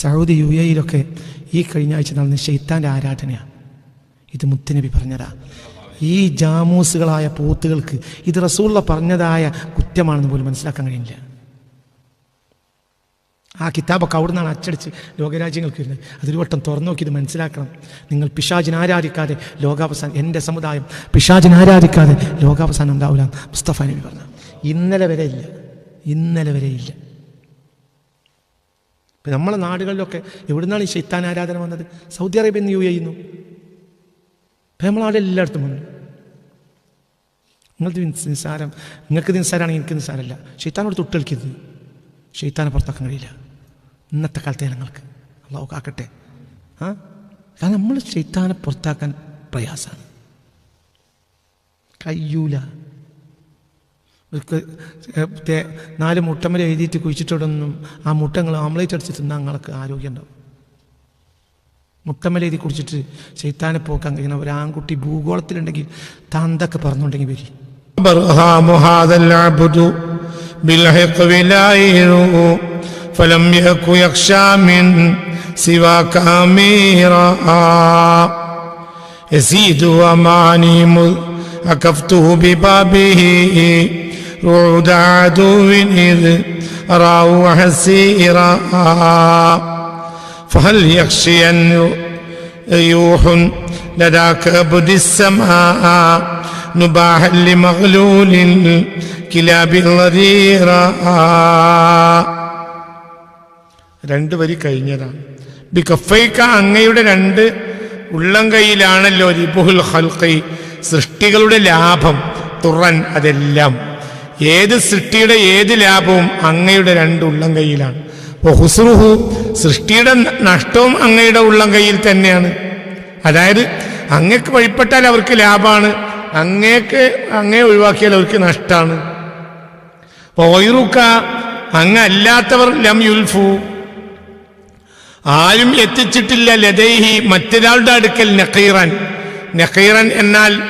Saudi U എയിലൊക്കെ ഈ കഴിഞ്ഞ ആഴ്ച നടന്ന ഷെയ്ത്താന്റെ ആരാധനയാണ് ഇത് മുത്തനബി പറഞ്ഞതാ. ഈ ജാമൂസുകളായ പോത്തുകൾക്ക് ഇത് റസൂള്ള പറഞ്ഞതായ കുറ്റമാണെന്ന് പോലും മനസ്സിലാക്കാൻ കഴിയില്ല. ആ കിതാബൊക്കെ അവിടെ നിന്നാണ് അച്ചടിച്ച് ലോകരാജ്യങ്ങൾക്ക് വരുന്നത്. അതൊരു വട്ടം തുറന്നു നോക്കി ഇത് മനസ്സിലാക്കണം. നിങ്ങൾ പിശാചിനെ ആരാധിക്കാതെ ലോകാവസാനം എന്റെ സമുദായം പിശാചിനെ ആരാധിക്കാതെ ലോകാവസാനം ഉണ്ടാവില്ല മുസ്തഫ നബി പറഞ്ഞു. ഇന്നലെ വരെ ഇല്ല. ഇന്നലെ വരെ ഇല്ല. ഇപ്പം നമ്മളെ നാടുകളിലൊക്കെ എവിടുന്നാണ് ഈ ശൈത്താൻ ആരാധന വന്നത്? സൗദി അറേബ്യ എന്ന് യു ചെയ്യുന്നു ഇപ്പം നമ്മളവിടെ എല്ലായിടത്തും വന്നു. നിങ്ങൾക്ക് നിസ്സാരം നിങ്ങൾക്ക് നിസ്സാരമാണെങ്കിൽ എനിക്ക് നിസ്സാരമല്ല. ഷെയ്ത്താനോട് തൊട്ട് കളിക്കരുത്. ഷെയ്ത്താനെ പുറത്താക്കാൻ കഴിയില്ല. ഇന്നത്തെ കാലത്തെ ജനങ്ങൾക്ക്. അള്ളാഹു കാക്കട്ടെ. ആ? കാരണം നമ്മൾ ഷെയ്ത്താനെ പുറത്താക്കാൻ പ്രയാസമാണ്. കഴിയൂല. ഒരിക്കൽ, ഏ, തേ- നാല് മുട്ടമ്മൽ എഴുതിയിട്ട് കുഴിച്ചിട്ടോടൊന്നും ആ മുട്ടങ്ങൾ ആംലേറ്റ് അടിച്ച് തിന്നാൽ നിങ്ങൾക്ക് ആരോഗ്യം ഉണ്ടാവും മുട്ടമ്മൽ എഴുതി കുടിച്ചിട്ട് ശൈത്താനെ പോക്കാൻ കഴിയുന്ന ഒരു ആൺകുട്ടി ഭൂഗോളത്തിലുണ്ടെങ്കിൽ താന്തൊക്കെ പറഞ്ഞുണ്ടെങ്കിൽ വരി برهام هذا العبد بالحق لاير فلم يك يخشى من سواك أميرا يزيد أماني مذ أكفته ببابه رعود عدو إذ رأوا حسيرا فهل يخشي أن ريوح لدى كبد السماء نباحا لمغلول الكلاب الغريرا രണ്ട് വരി കഴിഞ്ഞതാണ് ബിക്കഫൈക്ക അങ്ങയുടെ രണ്ട് ഉള്ളം കൈയിലാണല്ലോ റിബുഹുൽ ഹൽക്കൈ സൃഷ്ടികളുടെ ലാഭം തുറൻ അതെല്ലാം ഏത് സൃഷ്ടിയുടെ ഏത് ലാഭവും അങ്ങയുടെ രണ്ട് ഉള്ളം കൈയിലാണ് ഹുസ്രുഹു സൃഷ്ടിയുടെ നഷ്ടവും അങ്ങയുടെ ഉള്ളം കയ്യിൽ തന്നെയാണ്. അതായത് അങ്ങക്ക് വഴിപ്പെട്ടാൽ അവർക്ക് ലാഭമാണ് അങ്ങേക്ക് അങ്ങേ ഒഴിവാക്കിയാൽ അവർക്ക് നഷ്ടമാണ് ഓയിറുക്ക അങ്ങ് അല്ലാത്തവർ ലം യുൽഫു. ആരും എത്തിച്ചിട്ടില്ല ലതൈഹി മറ്റൊരാളുടെ അടുക്കൽ നഖീറൻ. നഖീറൻ എന്നാൽ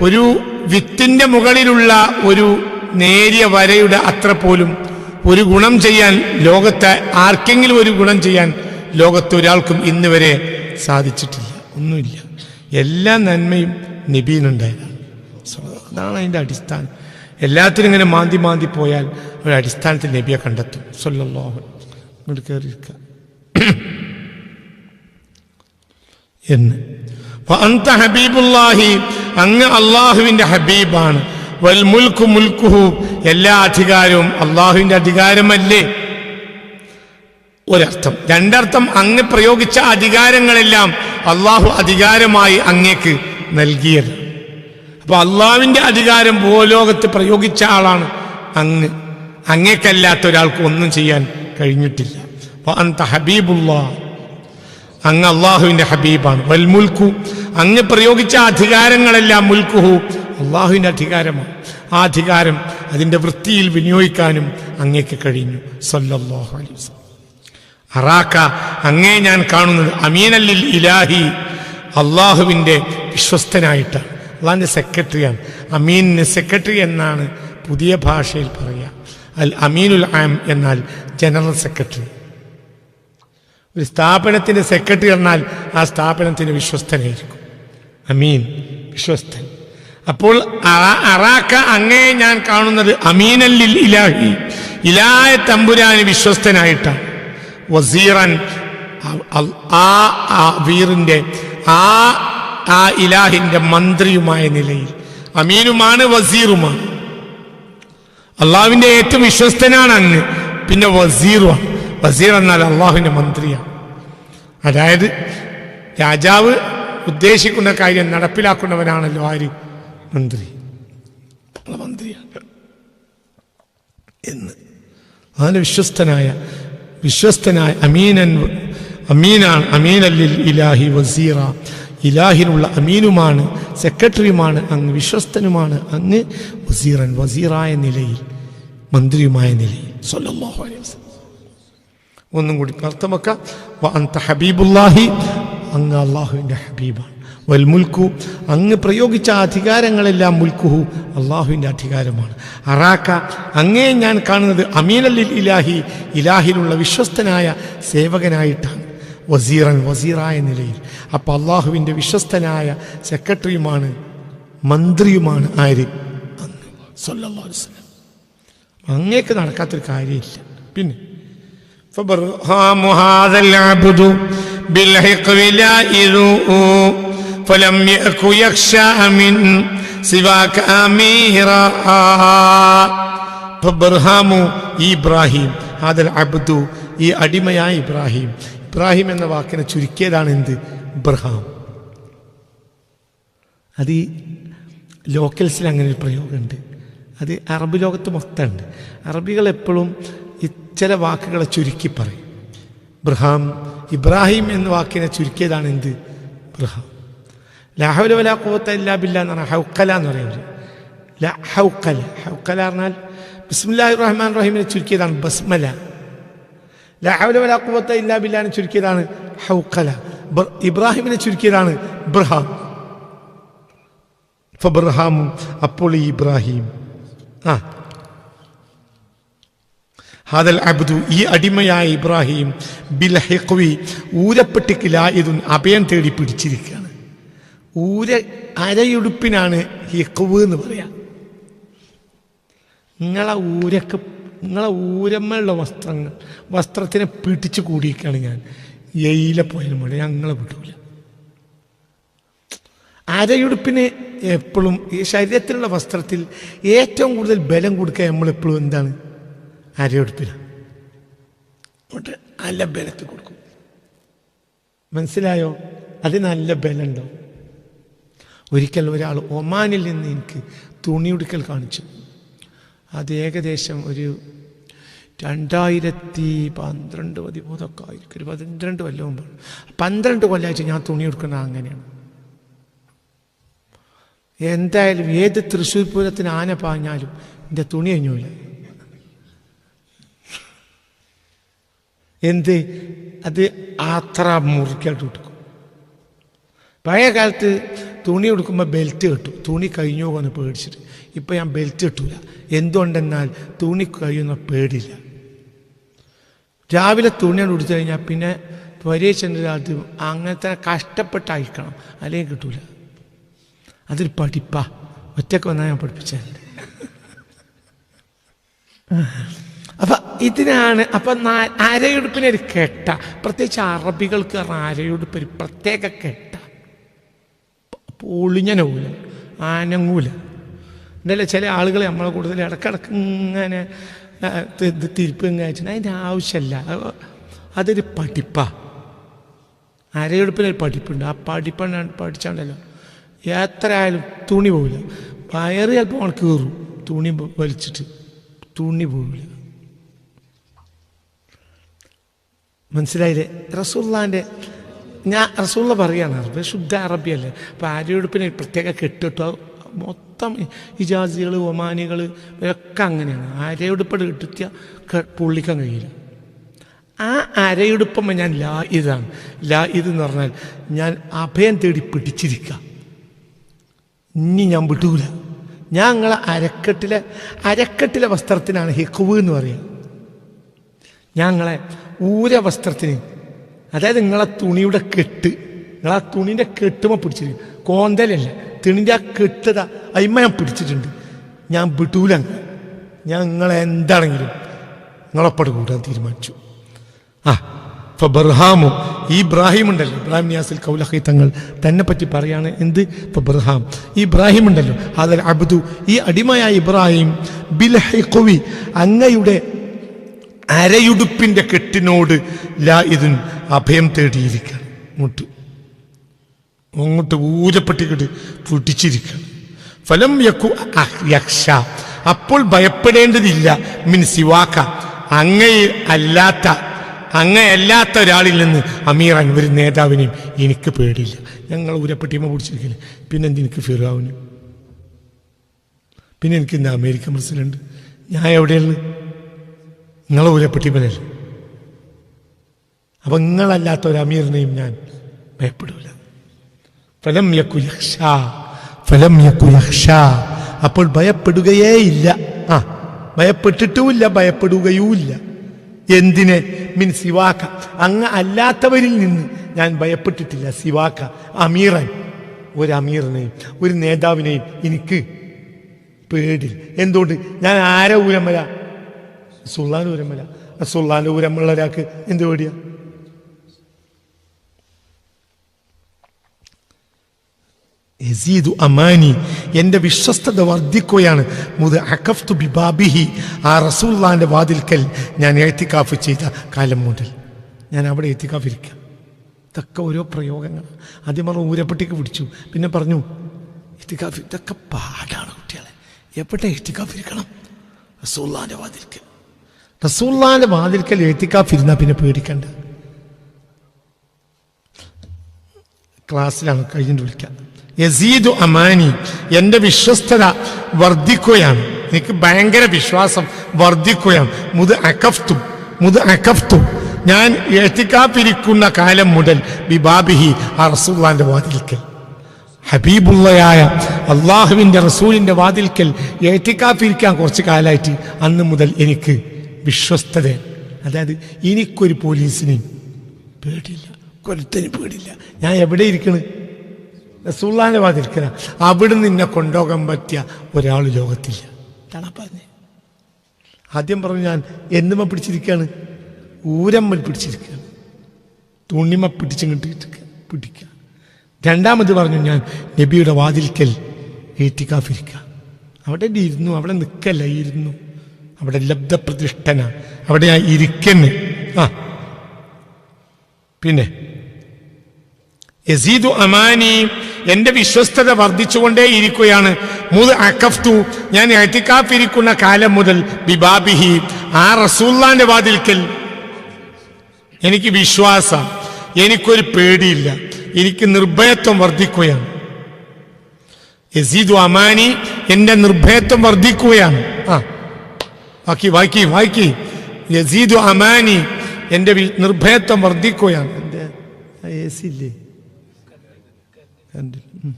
ഒരു വിത്തിന്റെ മുകളിലുള്ള ഒരു നേരിയ വരയുടെ അത്ര പോലും ഒരു ഗുണം ചെയ്യാൻ ലോകത്തെ ആർക്കെങ്കിലും ഒരു ഗുണം ചെയ്യാൻ ലോകത്ത് ഒരാൾക്കും ഇന്ന് വരെ സാധിച്ചിട്ടില്ല. ഒന്നുമില്ല. എല്ലാ നന്മയും നബീനുണ്ടായതാണ്. അതാണ് അതിന്റെ അടിസ്ഥാനം. എല്ലാത്തിനും ഇങ്ങനെ മാന്തി മാന്തി പോയാൽ ഒരു അടിസ്ഥാനത്തിൽ നബിയെ കണ്ടെത്തും. സല്ലല്ലാഹു ഇങ്ങോട്ട് കയറിയിരിക്കുക എന്ന്. അന്ത ഹബീബുല്ലാഹി അങ്ങ് അള്ളാഹുവിന്റെ ഹബീബാണ്. വൽ മുൽക്കു എല്ലാ അധികാരവും അള്ളാഹുവിന്റെ അധികാരമല്ലേ? ഒരർത്ഥം. രണ്ടർത്ഥം അങ്ങ് പ്രയോഗിച്ച അധികാരങ്ങളെല്ലാം അള്ളാഹു അധികാരമായി അങ്ങേക്ക് നൽകിയത്. അപ്പൊ അള്ളാഹുവിന്റെ അധികാരം ഭൂലോകത്ത് പ്രയോഗിച്ച ആളാണ് അങ്ങ്. അങ്ങേക്കല്ലാത്ത ഒരാൾക്ക് ഒന്നും ചെയ്യാൻ കഴിഞ്ഞിട്ടില്ല. അപ്പൊ അന്ത ഹബീബുല്ലാ. അങ്ങ് അള്ളാഹുവിന്റെ ഹബീബാണ്. വൽ മുൽക്കു. അങ്ങ് പ്രയോഗിച്ച അധികാരങ്ങളെല്ലാം മുൽക്കുഹു. അള്ളാഹുവിന്റെ അധികാരമാണ്. ആ അധികാരം അതിന്റെ വൃത്തിയിൽ വിനിയോഗിക്കാനും അങ്ങേക്ക് കഴിഞ്ഞു. സല്ലല്ലാഹു വസല്ലം. അറാക്ക അങ്ങേ ഞാൻ കാണുന്നത് അമീൻ അമീനല്ലിൽ ഇലാഹി അള്ളാഹുവിന്റെ വിശ്വസ്തനായിട്ടാണ്. അള്ളാഹിന്റെ സെക്രട്ടറിയാണ്. അമീനിന് സെക്രട്ടറി എന്നാണ് പുതിയ ഭാഷയിൽ പറയുക അൽ അമീനുൽ ആം എന്നാൽ ജനറൽ സെക്രട്ടറി. ഒരു സ്ഥാപനത്തിന്റെ സെക്രട്ടറി എന്നാൽ ആ സ്ഥാപനത്തിന് വിശ്വസ്തനായിരിക്കും. അമീൻ. വിശ്വസ്തൻ. അപ്പോൾ അറാക്ക അങ്ങേ ഞാൻ കാണുന്നത് അമീനല്ലിൽ ഇലാഹി. ഇലായ തമ്പുരാന് വിശ്വസ്തനായിട്ടാണ്. വസീറൻ ആ വീറിന്റെ ആ ആ ഇലാഹിന്റെ മന്ത്രിയുമായ നിലയിൽ. അമീനുമാണ് വസീറുമാണ്. അള്ളാവിന്റെ ഏറ്റവും വിശ്വസ്തനാണ് അങ്ങ്. പിന്നെ വസീറുമാണ്. വസീർ എന്നാൽ അള്ളാഹുവിന്റെ മന്ത്രിയാണ്. അതായത് രാജാവ് ഉദ്ദേശിക്കുന്ന കാര്യം നടപ്പിലാക്കുന്നവനാണല്ലോ ആര്? മന്ത്രി. മന്ത്രിയാണ്. എന്ന്. അതിന് വിശ്വസ്തനായ വിശ്വസ്തനായ അമീനൻ അമീനാണ് അമീനല്ലിൽ ഇലാഹി വസീറ. ഇലാഹിനുള്ള അമീനുമാണ് സെക്രട്ടറിയുമാണ് അങ്ങ് വിശ്വസ്തനുമാണ് അങ്ങ് വസീറൻ വസീറായ നിലയിൽ മന്ത്രിയുമായ നിലയിൽ. സല്ലല്ലാഹു അലൈഹി വസല്ലം. ഒന്നും കൂടി അർത്ഥം വെക്കാം. ഹബീബുല്ലാഹി അങ്ങ് അള്ളാഹുവിന്റെ ഹബീബാണ്. വൽ മുൽക്കു അങ്ങ് പ്രയോഗിച്ച അധികാരങ്ങളെല്ലാം മുൽക്കുഹു അള്ളാഹുവിന്റെ അധികാരമാണ്. അറാക്ക അങ്ങേ ഞാൻ കാണുന്നത് അമീനല്ലിൽ ഇലാഹി ഇലാഹിലുള്ള വിശ്വസ്തനായ സേവകനായിട്ടാണ്. വസീറൻ വസീറായ നിലയിൽ. അപ്പം അള്ളാഹുവിന്റെ വിശ്വസ്തനായ സെക്രട്ടറിയുമാണ് മന്ത്രിയുമാണ് ആര്? അങ്ങ്. അങ്ങേക്ക് നടക്കാത്തൊരു കാര്യമില്ല. പിന്നെ? فبرهام هذا العبد بالحقر لائذ فلم يك يخشى من سواك أميرا فبرهام ഇബ്രാഹിം ഹാദൽ അബ്ദു ഈ അടിമയായ ഇബ്രാഹിം ഇബ്രാഹിം എന്ന വാക്കിനെ ചുരുക്കിയതാണ് എന്ത് ഇബ്രഹാം അത് ഈ ലോക്കൽസിൽ അങ്ങനെ ഒരു പ്രയോഗമുണ്ട് അത് അറബ് ലോകത്ത് മൊത്തമുണ്ട് അറബികൾ എപ്പോഴും ഈ ചില വാക്കുകളെ ചുരുക്കി പറയും. ബ്രഹാം ഇബ്രാഹിം എന്ന വാക്കിനെ ചുരുക്കിയതാണ് എന്ത്? ബ്രഹാം ലാഹുല വലാ കൂവത്ത ഇല്ലാ ബില്ല പറഞ്ഞാൽ ഹൗക്കല എന്ന് പറയുന്നത് ല ഹൗക്കല. ഹൗക്കല പറഞ്ഞാൽ ബിസ്മില്ലാഹി റഹ്മാൻ റഹീമിനെ ചുരുക്കിയതാണ് ബസ്മല. ലാഹുല വലാ കൂവത്ത ഇല്ലാ ബില്ലാനെ ചുരുക്കിയതാണ് ഹൗക്കല. ഇബ്രാഹിമിനെ ചുരുക്കിയതാണ് ബ്രഹാം ഫബ്രഹാമും അപ്പോൾ ഇബ്രാഹിം. ആ ഹാദൽ അബ്ദു ഈ അടിമയായ ഇബ്രാഹിം ബിൽ ഹെക്വി ഊരപ്പെട്ടിക്കില്ല ഇതു അഭയം തേടി പിടിച്ചിരിക്കുകയാണ്. ഊര അരയുടുപ്പിനാണ് ഹെക്വ് എന്ന് പറയാം. നിങ്ങളെ ഊരക്ക് നിങ്ങളെ ഊരമ്മയുള്ള വസ്ത്രങ്ങൾ വസ്ത്രത്തിനെ പിടിച്ചു കൂടിയിരിക്കുകയാണ് ഞാൻ. എയിലെ പോയാലും പോലെ ഞങ്ങളെ വിടൂല. അരയുടുപ്പിന് എപ്പോഴും ഈ ശരീരത്തിലുള്ള വസ്ത്രത്തിൽ ഏറ്റവും കൂടുതൽ ബലം കൊടുക്കുക നമ്മളെപ്പോഴും എന്താണ്? അരയുടുപ്പിലാണ് എന്നിട്ട് നല്ല ബലത്തിൽ കൊടുക്കും. മനസ്സിലായോ? അത് നല്ല ബലമുണ്ടോ? ഒരിക്കൽ ഒരാൾ ഒമാനിൽ നിന്ന് എനിക്ക് തുണിയുടുക്കൽ കാണിച്ചു. അത് ഏകദേശം ഒരു രണ്ടായിരത്തി പന്ത്രണ്ട് പതിമൂന്നൊക്കെ ആയിരിക്കും. ഒരു പന്ത്രണ്ട് കൊല്ലം മുമ്പാണ്. പന്ത്രണ്ട് കൊല്ലമായിട്ട് ഞാൻ തുണി എടുക്കുന്നത് അങ്ങനെയാണ്. എന്തായാലും ഏത് തൃശ്ശൂർ പൂരത്തിന് ആന പാഞ്ഞാലും എന്റെ തുണി അഞ്ഞൂല എന്ത്? അത് അത്ര മുറിക്കായിട്ട് കൊടുക്കും പഴയ കാലത്ത് തുണി കൊടുക്കുമ്പോൾ ബെൽറ്റ് കിട്ടും. തുണി കഴിഞ്ഞു പോകുന്ന പേടിച്ചിട്ട്. ഇപ്പം ഞാൻ ബെൽറ്റ് കിട്ടൂല. എന്തുകൊണ്ടെന്നാൽ തുണി കഴിയുന്ന പേടില്ല രാവിലെ തുണിയാണ് കൊടുത്തു കഴിഞ്ഞാൽ പിന്നെ പരീക്ഷന്റെ രാത്രി അങ്ങനത്തെ കഷ്ടപ്പെട്ട് അയക്കണം അല്ലെങ്കിൽ കിട്ടൂല. അതൊരു പഠിപ്പാ. ഒറ്റയ്ക്ക് വന്നാൽ ഞാൻ പഠിപ്പിച്ചു ഇതിനാണ് അപ്പൊ അരയുടുപ്പിന് ഒരു കെട്ട. പ്രത്യേകിച്ച് അറബികൾക്ക് അരയുടുപ്പ് ഒരു പ്രത്യേക കെട്ട. പൊളിഞ്ഞനൂല ആനങ്ങൂല. എന്നല്ല ചില ആളുകൾ നമ്മളെ കൂടുതൽ ഇടക്കിടക്ക് ഇങ്ങനെ തിരുപ്പ് കഴിച്ചാൽ അതിന്റെ ആവശ്യമല്ല അത് അതൊരു പഠിപ്പാ. അരയെടുപ്പിനൊരു പഠിപ്പുണ്ട്. ആ പഠിപ്പാണ് പഠിച്ചാണ്ടല്ലോ. എത്ര ആയാലും തുണി പോവില്ല. വയറ് ചിലപ്പോൾ ഉണക്ക് കീറും. തുണി വലിച്ചിട്ട്. തുണി പോവില്ല. മനസ്സിലായില്ലേ? റസൂള്ളാന്റെ ഞാൻ റസൂള്ള പറയുകയാണ് അറബി ശുദ്ധ അറബിയല്ലേ. അപ്പോൾ അരയെടുപ്പിന് പ്രത്യേക കെട്ടിട്ടോ? മൊത്തം ഇജാസികൾ ഒമാനികൾ ഒക്കെ അങ്ങനെയാണ്. അരയെടുപ്പ് കിട്ടിയ പുള്ളിക്കാൻ കഴിയില്ല. ആ അരയുടുപ്പം ഞാൻ ലാ ഇതാണ്. ലാ ഇത് എന്ന് പറഞ്ഞാൽ ഞാൻ അഭയം തേടി പിടിച്ചിരിക്കുക ഇനി ഞാൻ വിടൂല. ഞാൻ നിങ്ങളെ അരക്കെട്ടിലെ അരക്കെട്ടിലെ വസ്ത്രത്തിനാണ് ഹിക്കുവ് എന്ന് പറയുക ഞാൻ നിങ്ങളെ ഊര വസ്ത്രത്തിന് അതായത് നിങ്ങളെ തുണിയുടെ കെട്ട് നിങ്ങളെ തുണിന്റെ കെട്ടുമ പിടിച്ചിരിക്കും. കോന്തലല്ല തുണിന്റെ ആ കെട്ടത അയിമ ഞാൻ പിടിച്ചിട്ടുണ്ട്. ഞാൻ വിടൂല ഞങ്ങൾ എന്താണെങ്കിലും നിങ്ങളൊപ്പട് കൂടാൻ തീരുമാനിച്ചു. ആ ഇപ്പൊ ബർഹാമു ഈ ഇബ്രാഹിം ഉണ്ടല്ലോ. ഇബ്രാഹിം നിയാസിൽ കൗലഹി തങ്ങൾ തന്നെ പറ്റി പറയാണ് എന്ത്? ഇപ്പൊ ബർഹാം. ഈ ഇബ്രാഹിം ഉണ്ടല്ലോ. അതിൽ അബ്ദു ഈ അടിമയായ ഇബ്രാഹിം ബിൽ ഹൈഖുവി അങ്ങയുടെ അരയുടുപ്പിന്റെ കെട്ടിനോട് ലാ ഇതിൻ അഭയം തേടിയിരിക്കണം ഇങ്ങോട്ട് അങ്ങോട്ട്. ഊരപ്പെട്ടിട്ട് പൊട്ടിച്ചിരിക്കണം ഫലം യക്കു യക്ഷ. അപ്പോൾ ഭയപ്പെടേണ്ടതില്ല. മിൻ സിവാക്ക. അങ്ങയെ അല്ലാത്ത അങ്ങയല്ലാത്ത ഒരാളിൽ നിന്ന് അമീർ അൻവർ നേതാവിനെയും എനിക്ക് പേടിയില്ല. ഞങ്ങൾ ഊരപ്പെട്ടിയമ്മ പിടിച്ചിരിക്കില്ല പിന്നെ എനിക്ക് ഫിറാവിന്? പിന്നെ എനിക്ക് ഇന്ന് അമേരിക്കൻ പ്രസിഡന്റ്. ഞാൻ എവിടെയുള്ളത് നിങ്ങളെ ഊരപ്പെട്ടിമനല്ലേ അപ്പം നിങ്ങളല്ലാത്ത ഒരു അമീറിനെയും ഞാൻ ഭയപ്പെടില്ല ഫലം യക്കു യക്ഷ ഫലം യക്കു യക്ഷ അപ്പോൾ ഭയപ്പെടുകയേ ഇല്ല ആ ഭയപ്പെട്ടിട്ടുമില്ല ഭയപ്പെടുകയുമില്ല. എന്തിനെ? മിൻ സിവാക്ക. അങ്ങ് അല്ലാത്തവരിൽ നിന്ന് ഞാൻ ഭയപ്പെട്ടിട്ടില്ല. സിവാക്ക അമീറൻ. ഒരു അമീറിനെയും ഒരു നേതാവിനെയും എനിക്ക് പേടി എന്തുകൊണ്ട്? ഞാൻ ആരെ ഊരമല സുള്ളാൻ ഊരമല സുള്ളാന്റെ ഉരമുള്ള ഒരാൾക്ക് എന്ത് പേടിയാ? യസീദു അമാനി എന്റെ വിശ്വസ്തത വർദ്ധിക്കുകയാണ്. ബിബാബിഹി ആ റസൂള്ളാന്റെ വാതിൽക്കൽ ഞാൻ എഴുത്തിക്കാഫ് ചെയ്ത കാലം മുതൽ. ഞാൻ അവിടെ എത്തിക്കാഫ് ഇരിക്കാം. ഇതൊക്കെ ഓരോ പ്രയോഗങ്ങൾ. ആദ്യം പറഞ്ഞു ഊരപ്പെട്ടിക്ക് പിടിച്ചു. പിന്നെ പറഞ്ഞു എത്തിക്കാഫ് ഇതൊക്കെ പാടാണ് കുട്ടികളെ. എപ്പോഴത്തെ എത്തിക്കാഫ് ഇരിക്കണം? റസൂള്ളാന്റെ വാതിൽക്കൽ. റസൂള്ളാന്റെ വാതിൽക്കൽ എഴുത്തിക്കാഫിരുന്ന പിന്നെ പേടിക്കണ്ട. ക്ലാസ്സിലാണ് കഴിഞ്ഞിട്ട് വിളിക്കാം. യസീദു അമാനി എന്റെ വിശ്വസ്തത വർദ്ധിക്കുകയാണ്. എനിക്ക് ഭയങ്കര വിശ്വാസം വർദ്ധിക്കുകയാണ്. മുത് അക്കഫ്തു മുത് അക്കഫ്തു ഞാൻ എത്തിക്കാപ്പിരിക്കുന്ന കാലം മുതൽ ബിബാബിഹി ആ റസൂള്ളാന്റെ വാതിൽക്കൽ. ഹബീബുള്ളയായ അള്ളാഹുവിന്റെ റസൂലിന്റെ വാതിൽക്കൽ എത്തിക്കാപ്പിരിക്കാൻ കുറച്ച് കാലമായിട്ട് അന്ന് മുതൽ എനിക്ക് വിശ്വസ്തത. അതായത് എനിക്കൊരു പോലീസിനെയും പേടിയില്ല. കൊരുത്തന് പേടിയില്ല. ഞാൻ എവിടെ ഇരിക്കണ്? റസൂള്ളാന്റെ വാതിരിക്കല അവിടെ നിന്നെ കൊണ്ടുപോകാൻ പറ്റിയ ഒരാൾ ലോകത്തില്ല. ഇതാണ് പറഞ്ഞത് ആദ്യം പറഞ്ഞു ഞാൻ എന്നുമ പിടിച്ചിരിക്കുകയാണ് ഊരമ്മൽ പിടിച്ചിരിക്കുകയാണ് തുണിമ പിടിച്ചിങ്ങോട്ട് പിടിക്കുക രണ്ടാമത് പറഞ്ഞു ഞാൻ നബിയുടെ വാതിൽക്കൽ ഏറ്റിക്കാഫിരിക്കുക അവിടെ ഇരുന്നു അവിടെ നിൽക്കല്ല ഇരുന്നു. അവിടെ ലബ്ധപ്രതിഷ്ഠന അവിടെ ആ ഇരിക്കുന്നു ആ. പിന്നെ യസീദു അമാനി എന്റെ വിശ്വസ്തത വർദ്ധിച്ചുകൊണ്ടേ ഇരിക്കുകയാണ്. മുത് അക്കഫ്തു ഞാൻ എത്തിക്കാപ്പിരിക്കുന്ന കാലം മുതൽ ബിബാബിഹി ആ റസൂല്ലാന്റെ വാതിൽക്കൽ. എനിക്ക് വിശ്വാസ എനിക്കൊരു പേടിയില്ല എനിക്ക് നിർഭയത്വം വർദ്ധിക്കുകയാണ്. യസീദു അമാനി എന്റെ നിർഭയത്വം വർദ്ധിക്കുകയാണ്. ആ. ബാക്കി വായിക്കി വായിക്കി യസീദു അമാനി എന്റെ വി- നിർഭയത്വം വർദ്ധിക്കുകയാണ് എന്റെ എ സി ഇല്ലേ കണ്ടില്ല. ഉം.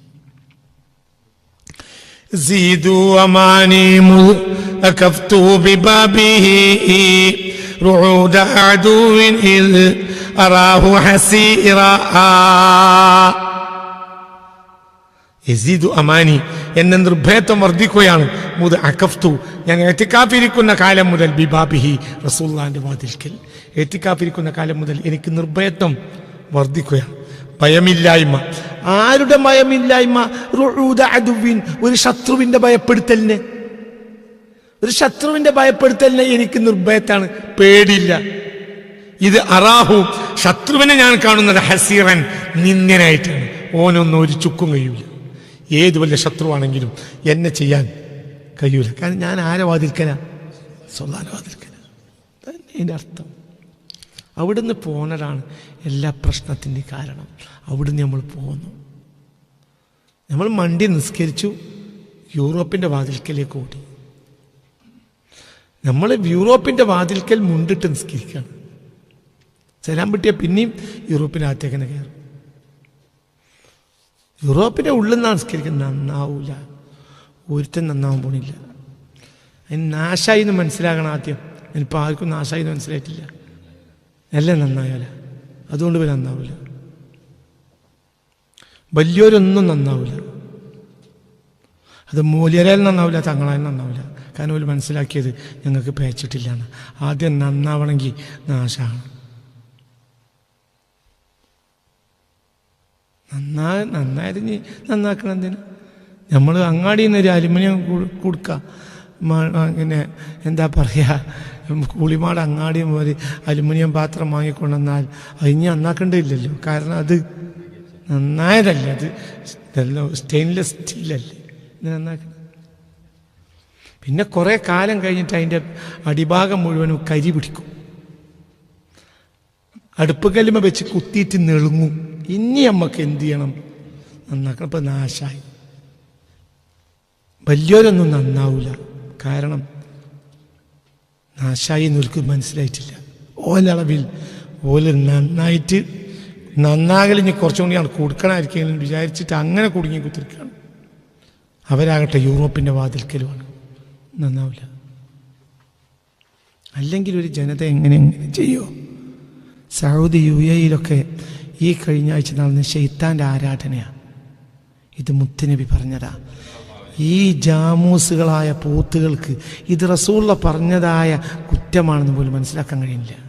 زيدوا أماني مذ أكفت ببابه رعود عدو إذ أراه حسيرا യസീദു അമാനി എന്നെ നിർഭയത്വം വർദ്ധിക്കുകയാണ്. മുത് അക്കഫ്തു ഞാൻ എത്തിക്കാപ്പിരിക്കുന്ന കാലം മുതൽ ബിബാബിഹി റസൂല്ലാന്റെ വാതിൽക്കൽ. എത്തിക്കാപ്പിരിക്കുന്ന കാലം മുതൽ എനിക്ക് നിർഭയത്വം വർദ്ധിക്കുകയാണ്. ഭയമില്ലായ്മ. ആരുടെ ഭയമില്ലായ്മ? അദുവിൻ ഒരു ശത്രുവിന്റെ ഭയപ്പെടുത്തലിന്. ഒരു ശത്രുവിന്റെ ഭയപ്പെടുത്തലിനെ എനിക്ക് നിർഭയത്താണ്. പേടിയില്ല. ഇത് അറാഹു. ശത്രുവിനെ ഞാൻ കാണുന്നത് ഹസീറൻ. നിന്ദ്യനായിട്ടാണ്. ഓനൊന്നും ഒരു ചുക്കും കഴിയൂല. ഏത് വലിയ ശത്രുവാണെങ്കിലും എന്നെ ചെയ്യാൻ കഴിയൂല. കാരണം ഞാൻ ആരെ വാതിൽക്കല സ്വല്ലാന വാതിൽക്കല അതിന്റെ അർത്ഥം. അവിടുന്ന് പോകുന്നതാണ് എല്ലാ പ്രശ്നത്തിന്റെ കാരണം. അവിടുന്ന് നമ്മൾ പോകുന്നു നമ്മൾ മണ്ടി നിസ്കരിച്ചു യൂറോപ്പിന്റെ വാതിൽക്കലേക്ക് ഓടി. നമ്മൾ യൂറോപ്പിന്റെ വാതിൽക്കൽ മുണ്ടിട്ട് നിസ്കരിക്കുകയാണ്. ചെല്ലാൻ പറ്റിയ പിന്നെയും യൂറോപ്പിനകത്തേക്കിനെ കയറും. യൂറോപ്പിന്റെ ഉള്ളിൽ നിന്ന് നിസ്കരിക്കുന്നത്. നന്നാവൂല. ഒരുത്തൻ നന്നാവാൻ പോണില്ല. അതിന് നാശായി എന്ന് മനസ്സിലാക്കണം ആദ്യം. ഇപ്പോൾ ആർക്കും നാശായി എന്ന് മനസ്സിലായിട്ടില്ല. എല്ലാം നന്നായാല. അതുകൊണ്ട് ഇവർ നന്നാവില്ല വലിയവരൊന്നും നന്നാവില്ല അത് മൂല്യരായാലും നന്നാവില്ല തങ്ങളായാലും നന്നാവില്ല കാരണം അവർ മനസ്സിലാക്കിയത് ഞങ്ങൾക്ക് പേച്ചിട്ടില്ലാണ് ആദ്യം നന്നാവണമെങ്കിൽ നാശമാണ്. നന്നാ നന്നായത് നന്നാക്കണം എന്തിനു? നമ്മൾ അങ്ങാടിയിൽ നിന്ന് ഒരു അലുമിനിയം കൊടുക്കുക പിന്നെ എന്താ പറയുക കൂളിമാട് അങ്ങാടി ഒരു അലുമിനിയം പാത്രം വാങ്ങിക്കൊണ്ടെന്നാൽ അത് ഇനി നന്നാക്കേണ്ടതില്ലല്ലോ. കാരണം അത് നന്നായതല്ലേ അത് സ്റ്റെയിൻലെസ് സ്റ്റീലല്ലേ നന്നാക്കണം. പിന്നെ കുറേ കാലം കഴിഞ്ഞിട്ട് അതിന്റെ അടിഭാഗം മുഴുവനും കരി പിടിക്കും അടുപ്പ് കല്ലുമ വെച്ച് കുത്തിയിട്ട് നെളുങ്ങും. ഇനി നമുക്ക് എന്ത് ചെയ്യണം? നന്നാക്കണം. ഇപ്പം നാശായി. വലിയൊരൊന്നും നന്നാവില്ല കാരണം നാശായി എന്നൊരിക്കൽ മനസ്സിലായിട്ടില്ല. ഓലളവിൽ ഓൽ നന്നായിട്ട് നന്നാകലിഞ്ഞ് കുറച്ചും കൂടി കൊടുക്കണമായിരിക്കും വിചാരിച്ചിട്ട് അങ്ങനെ കുടുങ്ങി കുത്തിരിക്കുകയാണ് അവരാകട്ടെ യൂറോപ്പിന്റെ വാതിൽക്കലുമാണ് നന്നാവില്ല അല്ലെങ്കിൽ ഒരു ജനത എങ്ങനെ എങ്ങനെ ചെയ്യുമോ സൗദി യു എയിലൊക്കെ ഈ കഴിഞ്ഞ ആഴ്ച നടന്ന ഷെയ്ത്താന്റെ ആരാധനയാണ് ഇത് മുത്തുനബി പറഞ്ഞതാ. ഈ ജാമൂസുകളായ പോത്തുകൾക്ക് ഇത് റസൂള്ള പറഞ്ഞതായ കുറ്റമാണെന്ന് പോലും മനസ്സിലാക്കാൻ കഴിയില്ല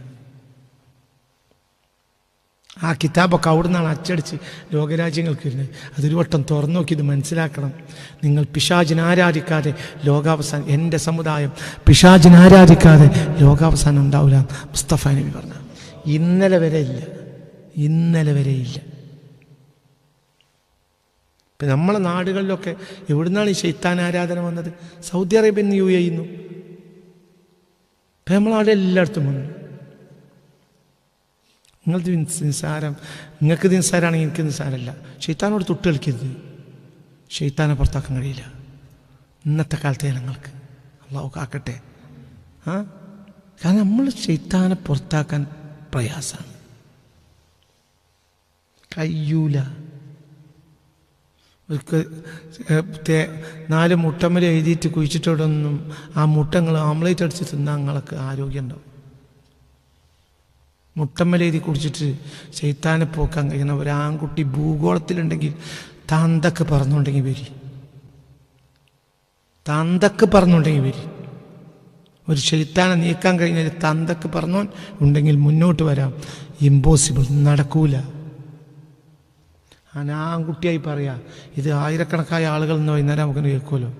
ആ കിതാബൊക്കെ അവിടെ നിന്നാണ് അച്ചടിച്ച് ലോകരാജ്യങ്ങൾക്ക് വരുന്നത്. അതൊരു വട്ടം തുറന്നു നോക്കി ഇത് മനസ്സിലാക്കണം. നിങ്ങൾ പിശാചിനെ ആരാധിക്കാതെ ലോകാവസാനം എന്റെ സമുദായം പിശാചിനെ ആരാധിക്കാതെ ലോകാവസാനം ഉണ്ടാവില്ല മുസ്തഫ നബി പറഞ്ഞ. ഇന്നലെ വരെ ഇല്ല. ഇന്നലെ വരെയില്ല ഇപ്പം നമ്മളെ നാടുകളിലൊക്കെ എവിടുന്നാണ് ഈ ശൈത്താൻ ആരാധന വന്നത്? സൗദി അറേബ്യ യു ചെയ്യുന്നു ഇപ്പം നമ്മളവിടെ എല്ലായിടത്തും വന്നു. നിങ്ങൾക്ക് നിസ്സാരം നിങ്ങൾക്ക് നിസ്സാരമാണെങ്കിൽ എനിക്ക് നിസ്സാരമല്ല. ഷെയ്ത്താനോട് തൊട്ട് കളിക്കരുത്. ഷെയ്ത്താനെ പുറത്താക്കാൻ കഴിയില്ല. ഇന്നത്തെ കാലത്തെ ജനങ്ങൾക്ക്. അള്ളാഹു കാക്കട്ടെ. ആ? കാരണം നമ്മൾ ഷെയ്ത്താനെ പുറത്താക്കാൻ പ്രയാസമാണ്. ഒരിക്കൽ നാല് മുട്ടമ്മൽ എഴുതിയിട്ട് കുഴിച്ചിട്ടോടൊന്നും ആ മുട്ടങ്ങൾ ആംലേറ്റ് അടിച്ച് തിന്നാൽ നിങ്ങൾക്ക് ആരോഗ്യം ഉണ്ടാവും മുട്ടമ്മൽ എഴുതി കുടിച്ചിട്ട് ചെയ്ത്താനെ പോക്കാൻ കഴിയുന്ന ഒരു ആൺകുട്ടി ഭൂഗോളത്തിലുണ്ടെങ്കിൽ താന്തക്ക് പറഞ്ഞുണ്ടെങ്കിൽ വരി. തന്തക്ക് പറഞ്ഞുണ്ടെങ്കിൽ വരി. ഒരു ശൈത്താനെ നീക്കാൻ കഴിഞ്ഞാൽ തന്തക്ക് പറഞ്ഞോൻ ഉണ്ടെങ്കിൽ മുന്നോട്ട് വരാം. ഇമ്പോസിബിൾ നടക്കൂല. ഞാൻ ആൺകുട്ടിയായി പറയാ ഇത് ആയിരക്കണക്കായ ആളുകൾ എന്ന് വൈകുന്നേരം നമുക്ക് കേൾക്കുമല്ലോ.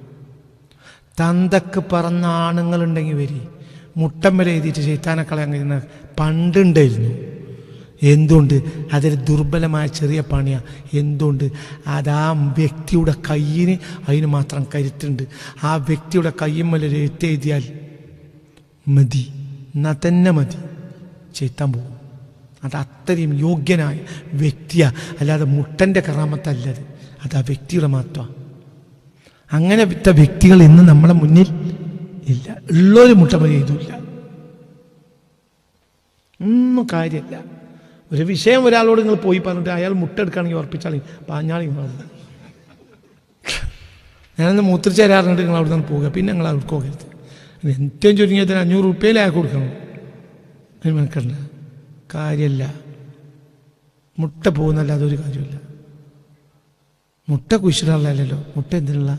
തന്തക്ക് പറന്ന ആണുങ്ങളുണ്ടെങ്കിൽ വരി മുട്ടം വരെ എഴുതിയിട്ട് കളയാൻ കഴിയുന്ന പണ്ടുണ്ടായിരുന്നു. എന്തുകൊണ്ട്? അതൊരു ദുർബലമായ ചെറിയ പണിയാണ് എന്തുകൊണ്ട്? അത് ആ വ്യക്തിയുടെ കയ്യിന് അതിന് മാത്രം കരുത്തുണ്ട്. ആ വ്യക്തിയുടെ കയ്യുമ്മലൊരു എഴുത്തെഴുതിയാൽ മതി. എന്നാൽ തന്നെ മതി. ചെയ്ത്താൻ പോകും. അത് അത്രയും യോഗ്യനായ വ്യക്തിയാണ് അല്ലാതെ മുട്ടന്റെ കറാമത്തല്ലത്. അത് ആ വ്യക്തിയുടെ മാത്രമാണ് അങ്ങനെ വിത്ത വ്യക്തികൾ ഇന്ന് നമ്മളെ മുന്നിൽ ഇല്ല. ഉള്ളൊരു മുട്ടമതി ചെയ്തില്ല ഒന്നും കാര്യമില്ല. ഒരു വിഷയം ഒരാളോട് നിങ്ങൾ പോയി പറഞ്ഞിട്ട് അയാൾ മുട്ട മുട്ടെടുക്കുകയാണെങ്കിൽ ഉറപ്പിച്ചാളി പാഞ്ഞാളി ഞാനൊന്ന് മൂത്രിച്ച് തരാറുണ്ട് നിങ്ങൾ അവിടെ നിന്ന് പോവുക. പിന്നെ നിങ്ങൾ അവിടെ പോകരുത്. ഏറ്റവും ചുരുങ്ങിയതിന് അഞ്ഞൂറ് അയാൾക്ക് കൊടുക്കണം. അതിന് മെനക്കണ്ട കാര്യമില്ല മുട്ട പോകുന്നല്ല അതൊരു കാര്യമില്ല. മുട്ട കുശിടല്ലല്ലോ മുട്ട എന്തിനുള്ള?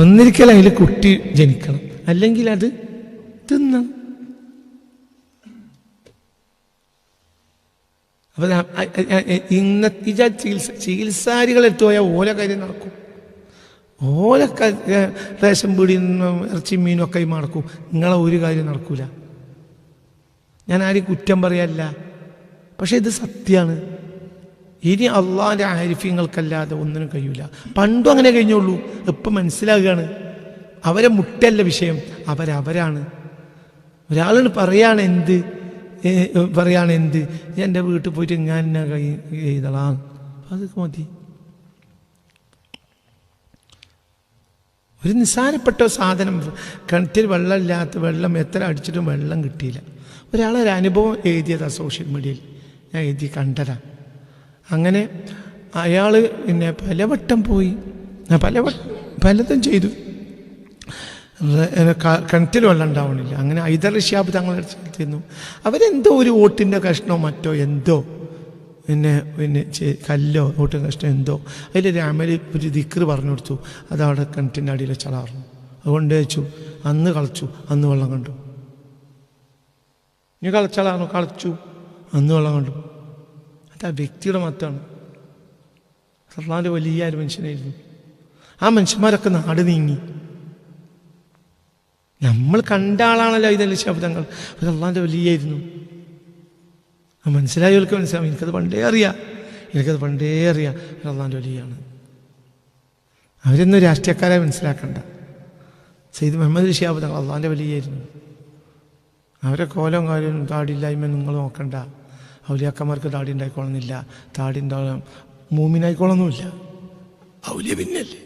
ഒന്നിരിക്കൽ അതിൽ കുട്ടി ജനിക്കണം. അല്ലെങ്കിൽ അത് തിന്നണം അപ്പൊ ഇന്ന ഇജ ചികിത്സ ചികിത്സാരികളെടുത്ത് പോയാൽ ഓല കാര്യം നടക്കും. ഓല റേഷൻ പീടിയിൽ ഇറച്ചി മീനും ഒക്കെ നടക്കും നിങ്ങളെ ഒരു കാര്യം നടക്കൂല. ഞാൻ ആരും കുറ്റം പറയല്ല. പക്ഷെ ഇത് സത്യമാണ് ഇനി അള്ളാഹിന്റെ ആരിഫ്യങ്ങൾക്കല്ലാതെ ഒന്നിനും കഴിയൂല. പണ്ടും അങ്ങനെ കഴിഞ്ഞുള്ളൂ. ഇപ്പം മനസ്സിലാകുകയാണ്. അവരെ മുട്ടല്ല വിഷയം. അവരവരാണ്. ഒരാളിന് പറയാണ് എന്ത്? പറയാണ് എന്ത്? എന്റെ വീട്ടിൽ പോയിട്ട് ഞാൻ എഴുതളാം അതൊക്കെ മതി. ഒരു നിസ്സാരപ്പെട്ട സാധനം കിണറ്റിൽ വെള്ളമില്ലാത്ത വെള്ളം എത്ര അടിച്ചിട്ടും വെള്ളം കിട്ടിയില്ല. ഒരാളൊരു അനുഭവം എഴുതിയതാണ് സോഷ്യൽ മീഡിയയിൽ. ഞാൻ എഴുതി കണ്ടതാണ് അങ്ങനെ അയാൾ പിന്നെ പലവട്ടം പോയി. പലവട്ടം പലതും ചെയ്തു. കിണറ്റിൽ വെള്ളം ഉണ്ടാവണില്ല. അങ്ങനെ ഐദർ ഷിയാബ് തങ്ങളെ അടുത്തിരുന്നു അവരെന്തോ ഒരു വോട്ടിന്റെ കഷ്ണോ മറ്റോ എന്തോ പിന്നെ പിന്നെ കല്ലോ ഓട്ടിന്റെ കഷ്ടം എന്തോ. അതിലൊരു അമൽ ഒരു ദിക്കറ് പറഞ്ഞു കൊടുത്തു. അതവിടെ കിണറ്റിന്റെ അടിയിൽ ചളാർന്നു അതുകൊണ്ട് വെച്ചു അന്ന് കളച്ചു അന്ന് വെള്ളം കണ്ടു. ഇനി കളച്ചളാണോ കളച്ചു അന്ന് വെള്ളം കണ്ടു. അത് ആ വ്യക്തിയുടെ മത്താണ്. സർലാന്റെ വലിയ ഒരു മനുഷ്യനായിരുന്നു. ആ മനുഷ്യന്മാരൊക്കെ നാട് നീങ്ങി. നമ്മൾ കണ്ട ആളാണല്ലോ ഇതെല്ലാം ശബ്ദങ്ങൾ. അത് അള്ളാന്റെ വലിയായിരുന്നു. മനസ്സിലായവർക്ക് മനസ്സിലാവും. എനിക്കത് പണ്ടേ അറിയാം. എനിക്കത് പണ്ടേ അറിയാം. അള്ളാന്റെ വലിയാണ്. അവരൊന്നും രാഷ്ട്രീയക്കാരെ മനസ്സിലാക്കണ്ട. സെയ്ദ് മുഹമ്മദ് ഷിയാബ് തങ്ങൾ വലിയായിരുന്നു. അവരെ കോലം കാര്യം താടിയില്ലായ്മ നിങ്ങൾ നോക്കണ്ട. ഔലിയാക്കന്മാർക്ക് താടി ഉണ്ടായിക്കോളുന്നില്ല താടി ഉണ്ടാവണം മൂമിനായിക്കോളൊന്നുമില്ല ഔലിയ പിന്നല്ലേ?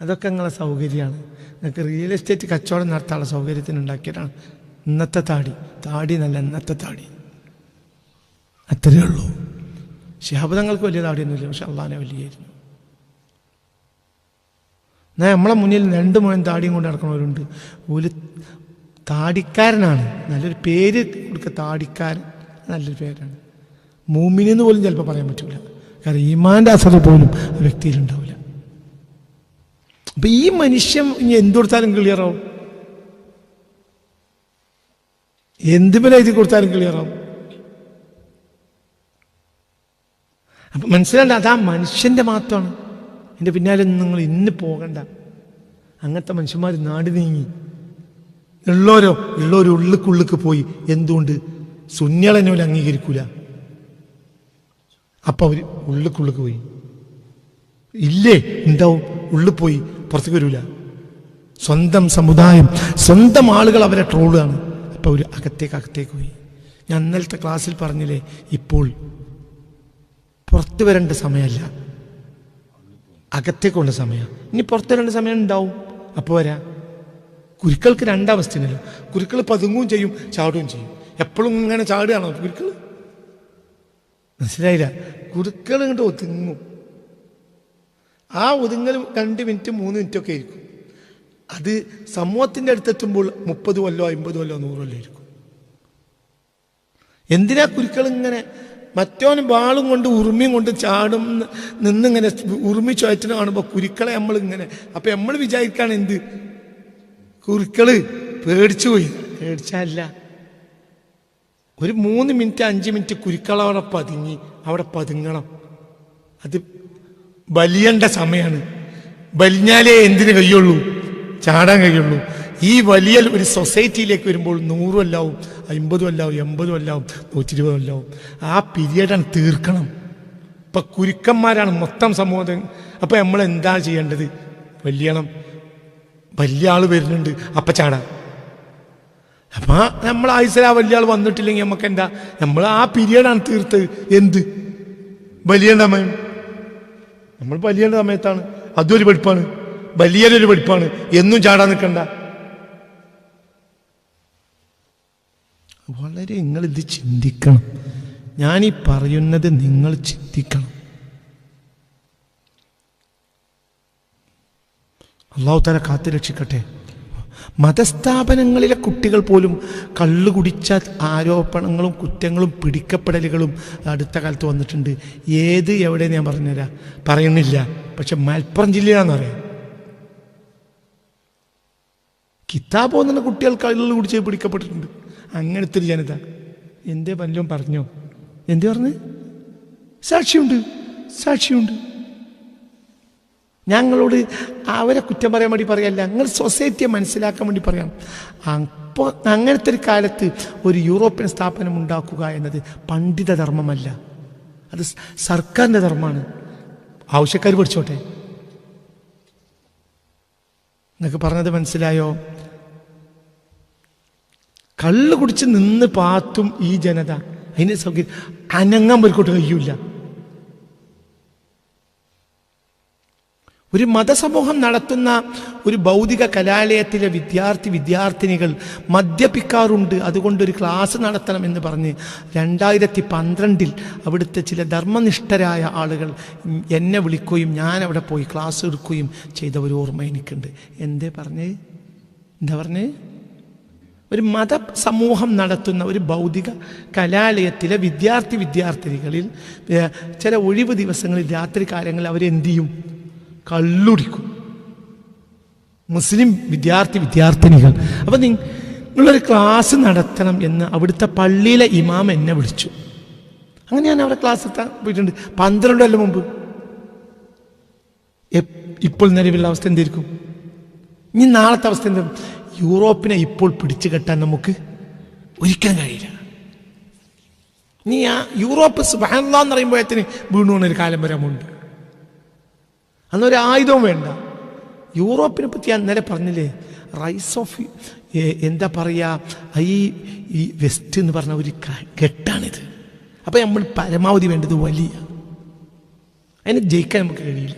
അതൊക്കെ നിങ്ങളെ സൗകര്യമാണ്. നിങ്ങൾക്ക് റിയൽ എസ്റ്റേറ്റ് കച്ചവടം നടത്താനുള്ള സൗകര്യത്തിന് ഉണ്ടാക്കിയതാണ് ഇന്നത്തെ താടി. താടി നല്ല ഇന്നത്തെ താടി. അത്രയേ ഉള്ളൂ. ശിഹാബദങ്ങൾക്ക് വലിയ താടിയൊന്നുമില്ല പക്ഷെ അള്ളാനെ വലിയായിരുന്നു. എന്നാൽ നമ്മളെ മുന്നിൽ രണ്ട് മുഴുവൻ താടിയും കൊണ്ട് നടക്കുന്നവരുണ്ട്. ഒരു താടിക്കാരനാണ്. നല്ലൊരു പേര് കൊടുക്കുക താടിക്കാരൻ നല്ലൊരു പേരാണ്. മൂമിനെന്ന് പോലും ചിലപ്പോൾ പറയാൻ പറ്റില്ല കാരണം ഈമാന്റെ അസർ പോലും ആ വ്യക്തിയിലുണ്ടാവില്ല അപ്പം ഈ മനുഷ്യൻ ഇനി എന്ത് കൊടുത്താലും ക്ലിയറാവും എന്ത് വില എഴുതി കൊടുത്താലും ക്ലിയറാവും അപ്പൊ മനസ്സിലാണ്ട അതാ മനുഷ്യന്റെ മാത്രമാണ്. എന്റെ പിന്നാലെ നിങ്ങൾ ഇന്ന് പോകണ്ട. അങ്ങനത്തെ മനുഷ്യന്മാർ നാട് നീങ്ങി. ഉള്ളോരോ ഉള്ളോരോ ഉള്ളിക്കുള്ളിക്ക് പോയി. എന്തുകൊണ്ട്? സുന്യളനെ പോലെ അംഗീകരിക്കൂല. അപ്പൊ അവർ ഉള്ളിക്കുള്ളിക്ക് പോയി. ഇല്ലേ? ഉണ്ടാവും. ഉള്ളിൽ പോയി. പുറത്തേക്ക് വരൂല. സ്വന്തം സമുദായം സ്വന്തം ആളുകൾ അവരെ ട്രോളാണ് അപ്പൊ ഒരു അകത്തേക്ക് അകത്തേക്ക് പോയി. ഞാൻ ഇന്നലത്തെ ക്ലാസ്സിൽ പറഞ്ഞില്ലേ? ഇപ്പോൾ പുറത്തു വരേണ്ട സമയമല്ല. അകത്തേക്കുള്ള സമയം. ഇനി പുറത്തു വരേണ്ട സമയം ഉണ്ടാവും. അപ്പോൾ വരാ. കുരുക്കൾക്ക് രണ്ടവസ്ഥയുണ്ടല്ലോ. കുരുക്കൾ പതുങ്ങും ചെയ്യും ചാടുകയും ചെയ്യും. എപ്പോഴും ഇങ്ങനെ ചാടുകയാണോ കുരുക്കൾ? മനസ്സിലായില്ല. കുരുക്കൾ ഇങ്ങോട്ട് ഒതുങ്ങും. ആ ഒതുങ്ങൽ രണ്ട് മിനിറ്റ് മൂന്ന് മിനിറ്റ് ഒക്കെ ആയിരിക്കും. അത് സമൂഹത്തിന്റെ അടുത്തെത്തുമ്പോൾ മുപ്പത് കൊല്ലോ അമ്പത് കൊല്ലോ നൂറ് കൊല്ലോ ഇരിക്കും എന്തിനാ കുരുക്കൾ ഇങ്ങനെ മറ്റോന് വാളും കൊണ്ട് ഉറുമിയും കൊണ്ട് ചാടും ന്ന് നിന്നിങ്ങനെ ഉറുമി ചോയറ്റിനെ കാണുമ്പോൾ കുരുക്കളെ നമ്മൾ ഇങ്ങനെ അപ്പൊ നമ്മൾ വിചാരിക്കാണ് എന്ത്? കുരുക്കൾ പേടിച്ചു പോയി. പേടിച്ചല്ല ഒരു മൂന്ന് മിനിറ്റ് അഞ്ച് മിനിറ്റ് കുരുക്കൾ അവിടെ പതുങ്ങി അവിടെ പതുങ്ങണം. അത് വലിയേണ്ട സമയമാണ് ബലിഞ്ഞാലേ എന്തിനു കഴിയുള്ളൂ? ചാടാൻ കഴിയുള്ളൂ. ഈ വലിയ ഒരു സൊസൈറ്റിയിലേക്ക് വരുമ്പോൾ നൂറും അല്ലാവും. അമ്പതും അല്ലാവും എൺപതും അല്ലാവും നൂറ്റി ഇരുപതും അല്ലാവും ആ പീരിയഡാണ് തീർക്കണം. ഇപ്പം കുരുക്കന്മാരാണ് മൊത്തം സമൂഹം അപ്പം നമ്മൾ എന്താ ചെയ്യേണ്ടത്? വലിയണം. വലിയ ആൾ വരുന്നുണ്ട്. അപ്പ ചാടാം. നമ്മൾ നമ്മൾ ആ വലിയ ആൾ വന്നിട്ടില്ലെങ്കിൽ നമുക്ക് എന്താ? നമ്മൾ ആ പീരിയഡാണ് തീർത്ത് എന്ത്? വലിയ സമയം. നമ്മൾ വലിയ സമയത്താണ്. അതൊരു പഠിപ്പാണ് വലിയൊരു പഠിപ്പാണ് എന്നും ചാടാൻ നിൽക്കണ്ട. വളരെ നിങ്ങൾ ഇത് ചിന്തിക്കണം. ഈ പറയുന്നത് നിങ്ങൾ ചിന്തിക്കണം. അള്ളാഹു തല കാത്തു രക്ഷിക്കട്ടെ. മതസ്ഥാപനങ്ങളിലെ കുട്ടികൾ പോലും കള്ളു കുടിച്ച ആരോപണങ്ങളും കുറ്റങ്ങളും പിടിക്കപ്പെടലുകളും അടുത്ത കാലത്ത് വന്നിട്ടുണ്ട്. ഏത് എവിടെ ഞാൻ പറഞ്ഞുതരാം. പറയുന്നില്ല. പക്ഷെ മലപ്പുറം ജില്ലയാണെന്ന് പറയാം. പോകുന്ന കുട്ടികൾ കള്ളു കുടിച്ച് പിടിക്കപ്പെട്ടിട്ടുണ്ട്. അങ്ങനത്തെ ഒരു ജനത. എന്തേ വല്ലതും പറഞ്ഞോ? എന്തേ പറഞ്ഞ്? സാക്ഷിയുണ്ട്. സാക്ഷിയുണ്ട്. ഞങ്ങളോട് അവരെ കുറ്റം പറയാൻ വേണ്ടി പറയല്ല. ഞങ്ങൾ സൊസൈറ്റിയെ മനസ്സിലാക്കാൻ വേണ്ടി പറയാം. അപ്പോൾ അങ്ങനത്തെ ഒരു കാലത്ത് ഒരു യൂറോപ്യൻ സ്ഥാപനം ഉണ്ടാക്കുക എന്നത് പണ്ഡിത ധർമ്മമല്ല. അത് സർക്കാരിന്റെ ധർമ്മമാണ്. ആവശ്യക്കാർ പഠിച്ചോട്ടെ. നിങ്ങൾക്ക് പറഞ്ഞത് മനസ്സിലായോ? കള്ള് കുടിച്ച് നിന്ന് പാത്തും ഈ ജനത. അതിന് സൗകര്യം അനങ്ങാൻ പോയിക്കോട്ട് കഴിയൂല. ഒരു മതസമൂഹം നടത്തുന്ന ഒരു ഭൗതിക കലാലയത്തിലെ വിദ്യാർത്ഥി വിദ്യാർത്ഥിനികൾ മദ്യപിക്കാറുണ്ട്. അതുകൊണ്ട് ഒരു ക്ലാസ് നടത്തണം എന്ന് പറഞ്ഞ് രണ്ടായിരത്തി പന്ത്രണ്ടിൽ അവിടുത്തെ ചില ധർമ്മനിഷ്ഠരായ ആളുകൾ എന്നെ വിളിക്കുകയും ഞാൻ അവിടെ പോയി ക്ലാസ് എടുക്കുകയും ചെയ്ത ഒരു ഓർമ്മ എനിക്കുണ്ട്. എന്തേ പറഞ്ഞേ? എന്താ പറഞ്ഞേ? ഒരു മത സമൂഹം നടത്തുന്ന ഒരു ഭൗതിക കലാലയത്തിലെ വിദ്യാർത്ഥി വിദ്യാർത്ഥിനികളിൽ ചില ഒഴിവ് ദിവസങ്ങളിൽ രാത്രി കാലങ്ങളിൽ അവരെന്ത് ചെയ്യും? കള്ളുടിക്കും. മുസ്ലിം വിദ്യാർത്ഥി വിദ്യാർത്ഥിനികൾ. അപ്പം നിങ്ങളൊരു ക്ലാസ് നടത്തണം എന്ന് അവിടുത്തെ പള്ളിയിലെ ഇമാം എന്നെ വിളിച്ചു. അങ്ങനെ ഞാൻ അവിടെ ക്ലാസ് എത്താൻ പോയിട്ടുണ്ട്. പന്ത്രണ്ട് കൊല്ലം മുമ്പ്. ഇപ്പോൾ നിലവിലുള്ള അവസ്ഥ എന്തായിരിക്കും ഇനി നാളത്തെ അവസ്ഥ എന്താ? യൂറോപ്പിനെ ഇപ്പോൾ പിടിച്ചു കെട്ടാൻ നമുക്ക് ഒരിക്കലും കഴിയില്ല. നീ ആ യൂറോപ്പ് സുബാനെന്ന് പറയുമ്പോഴത്തിന് വീണു പോകുന്ന ഒരു കാലം വരാമുണ്ട് അന്നൊരു ആയുധവും വേണ്ട. യൂറോപ്പിനെ പറ്റി ഞാൻ നേരെ പറഞ്ഞില്ലേ? റൈസ് ഓഫ് എന്താ പറയുക ഈ ഈ വെസ്റ്റ് എന്ന് പറഞ്ഞ ഒരു കെട്ടാണിത് അപ്പം നമ്മൾ പരമാവധി വേണ്ടത് വലിയ. അതിന് ജയിക്കാൻ നമുക്ക് കഴിയില്ല.